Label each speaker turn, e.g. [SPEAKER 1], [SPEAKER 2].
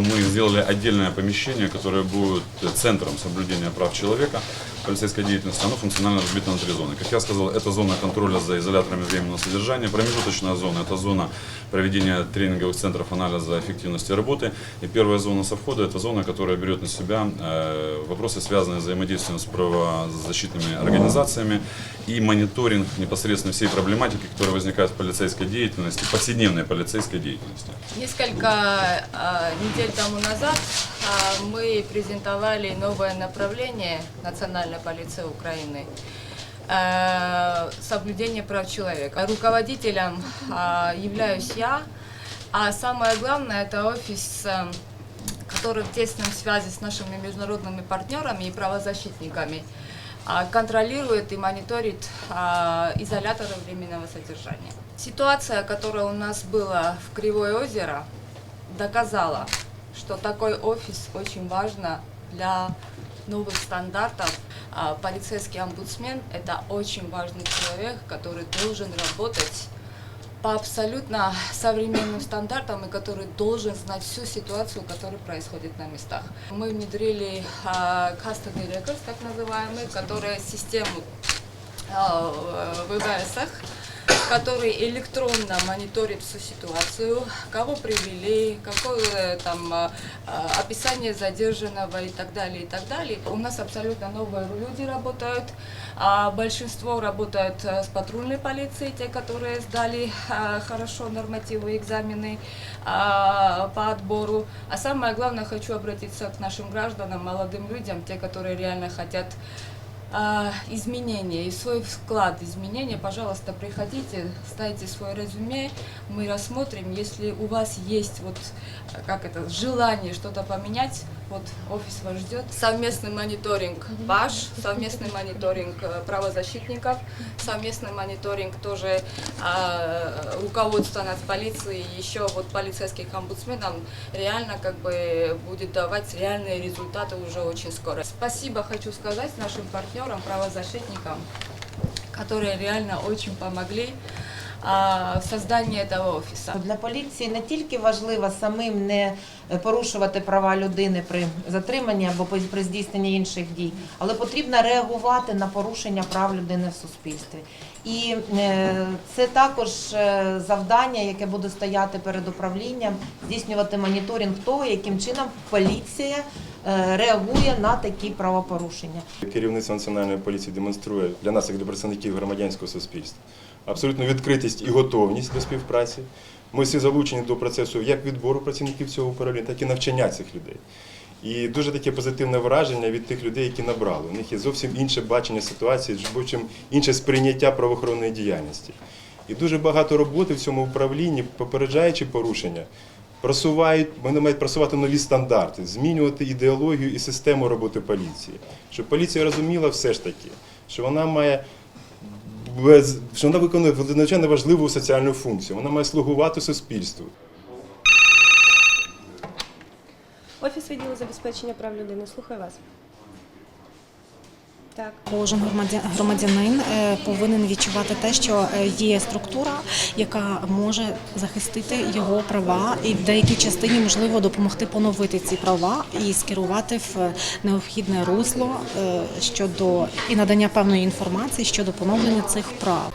[SPEAKER 1] мы сделали отдельное помещение, которое будет центром соблюдения прав человека, полицейской деятельности. Оно функционально разбито на три зоны. Как я сказал, это зона контроля за изоляторами временного содержания. Промежуточная зона – это зона проведения тренинговых центров анализа эффективности работы. И первая зона со входа – это зона, которая берет на себя э, вопросы, связанные с взаимодействием с правозащитными организациями и мониторинг непосредственно всей проблематики, которая возникает в полицейской деятельности, повседневной полицейской деятельности.
[SPEAKER 2] Несколько а, недель тому назад а, мы презентовали новое направление Национальной полиции Украины э, соблюдение прав человека. Руководителем а, являюсь я, а самое главное это офис, э, который в тесном связи с нашими международными партнерами и правозащитниками а, контролирует и мониторит изоляторы временного содержания. Ситуация, которая у нас была в Кривое озеро, доказала, что такой офис очень важно для новых стандартов. А, Полицейский омбудсмен – это очень важный человек, который должен работать по абсолютно современным стандартам и который должен знать всю ситуацию, которая происходит на местах. Мы внедрили а, custody records, так называемые, которые систему а, в ВВС, который электронно мониторит всю ситуацию, кого привели, какое там а, а, описание задержанного и так далее, и так далее. У нас абсолютно новые люди работают, а большинство работают а, с патрульной полицией, те, которые сдали хорошо нормативы, экзамены по отбору. А самое главное, хочу обратиться к нашим гражданам, молодым людям, те, которые реально хотят изменения и свой вклад изменения, пожалуйста, приходите, ставьте свое резюме, мы рассмотрим, если у вас есть вот а, как это желание что-то поменять, вот офис вас ждет. Совместный мониторинг ваш, совместный мониторинг э, правозащитников, совместный мониторинг тоже а, руководства над полицией, еще вот полицейских омбудсменов реально как бы будет давать реальные результаты уже очень скоро. Спасибо хочу сказать нашим партнерам, правозащитникам, которые реально очень помогли в создании этого офиса.
[SPEAKER 3] Для поліції не тільки важливо самим не порушувати права людини при затриманні або при- при здійсненні інших дій, але потрібно реагувати на порушення прав людини в суспільстві. І е, це також е, завдання, яке буде стояти перед управлінням, здійснювати моніторинг того, яким чином поліція е, реагує на такі правопорушення.
[SPEAKER 4] Керівництво національної поліції демонструє для нас, як для представників громадянського суспільства, абсолютну відкритість і готовність до співпраці. Ми всі залучені до процесу як відбору працівників цього управління, так і навчання цих людей. І дуже таке позитивне враження від тих людей, які набрали. У них є зовсім інше бачення ситуації, зовсім інше сприйняття правоохоронної діяльності. І дуже багато роботи в цьому управлінні, попереджаючи порушення, просувають, вони мають просувати нові стандарти, змінювати ідеологію і систему роботи поліції. Щоб поліція розуміла все ж таки, що вона має без, що вона виконує надзвичайно важливу соціальну функцію. Вона має слугувати суспільству.
[SPEAKER 5] Офіс відділу забезпечення прав людини. Слухаю вас. Так.
[SPEAKER 6] Кожен громадя- громадянин е, повинен відчувати те, що е, є структура, яка може захистити його права, і в деякій частині можливо допомогти поновити ці права і скерувати в необхідне русло е, щодо і надання певної інформації щодо поновлення цих прав.